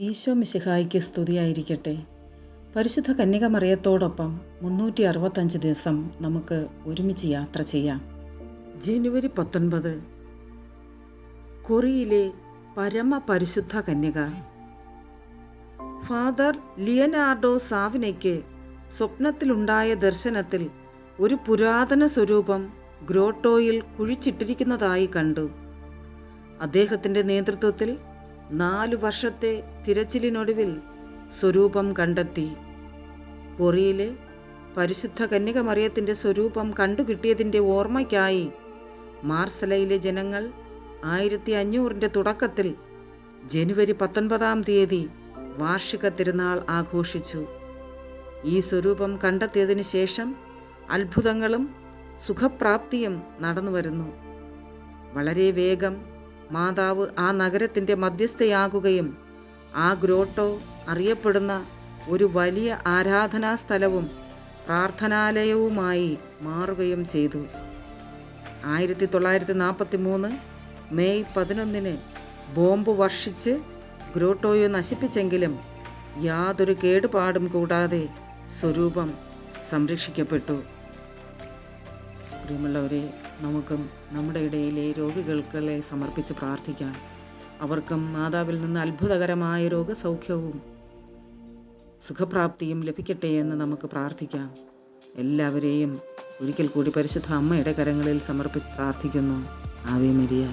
ഈശോ മിശിഹായിക്ക് സ്തുതിയായിരിക്കട്ടെ. പരിശുദ്ധ കന്യകമറിയത്തോടൊപ്പം മുന്നൂറ്റി അറുപത്തഞ്ച് ദിവസം നമുക്ക് ഒരുമിച്ച് യാത്ര ചെയ്യാം. ജനുവരി പത്തൊൻപത് കൊറിയിലെ പരമപരിശുദ്ധ കന്യക. ഫാദർ ലിയനാർഡോ സാവിനയ്ക്ക് സ്വപ്നത്തിലുണ്ടായ ദർശനത്തിൽ ഒരു പുരാതന സ്വരൂപം ഗ്രോട്ടോയിൽ കുഴിച്ചിട്ടിരിക്കുന്നതായി കണ്ടു. അദ്ദേഹത്തിന്റെ നേതൃത്വത്തിൽ നാലു വർഷത്തെ തിരച്ചിലിനൊടുവിൽ സ്വരൂപം കണ്ടെത്തി. കൊറിയിലെ പരിശുദ്ധ കന്യക കന്യകമറിയത്തിന്റെ സ്വരൂപം കണ്ടുകിട്ടിയതിന്റെ ഓർമ്മയ്ക്കായി മാർസലയിലെ ജനങ്ങൾ ആയിരത്തി അഞ്ഞൂറിന്റെ തുടക്കത്തിൽ ജനുവരി പത്തൊൻപതാം തീയതി വാർഷിക തിരുനാൾ ആഘോഷിച്ചു. ഈ സ്വരൂപം കണ്ടെത്തിയതിന് ശേഷം അത്ഭുതങ്ങളും സുഖപ്രാപ്തിയും നടന്നു വരുന്നു വളരെ വേഗം മാതാവ് ആ നഗരത്തിന്റെ മധ്യസ്ഥയാകുകയും ആ ഗ്രോട്ടോ അറിയപ്പെടുന്ന ഒരു വലിയ ആരാധനാ സ്ഥലവും പ്രാർത്ഥനാലയവുമായി മാറുകയും ചെയ്തു. ആയിരത്തി തൊള്ളായിരത്തി നാൽപ്പത്തി മൂന്ന് മെയ് പതിനൊന്നിന് ബോംബ് വർഷിച്ച് ഗ്രോട്ടോയെ നശിപ്പിച്ചെങ്കിലും യാതൊരു കേടുപാടും കൂടാതെ സ്വരൂപം സംരക്ഷിക്കപ്പെട്ടു. പ്രിയമുള്ളവരെ നമുക്കും നമ്മുടെ ഇടയിലെ രോഗികൾക്കളെ സമർപ്പിച്ച് പ്രാർത്ഥിക്കാം. അവർക്കും മാതാവിൽ നിന്ന് അത്ഭുതകരമായ രോഗസൗഖ്യവും സുഖപ്രാപ്തിയും ലഭിക്കട്ടെ എന്ന് നമുക്ക് പ്രാർത്ഥിക്കാം. എല്ലാവരെയും ഒരിക്കൽ കൂടി പരിശുദ്ധ അമ്മയുടെ കരങ്ങളിൽ സമർപ്പിച്ച് പ്രാർത്ഥിക്കുന്നു. Ave Maria.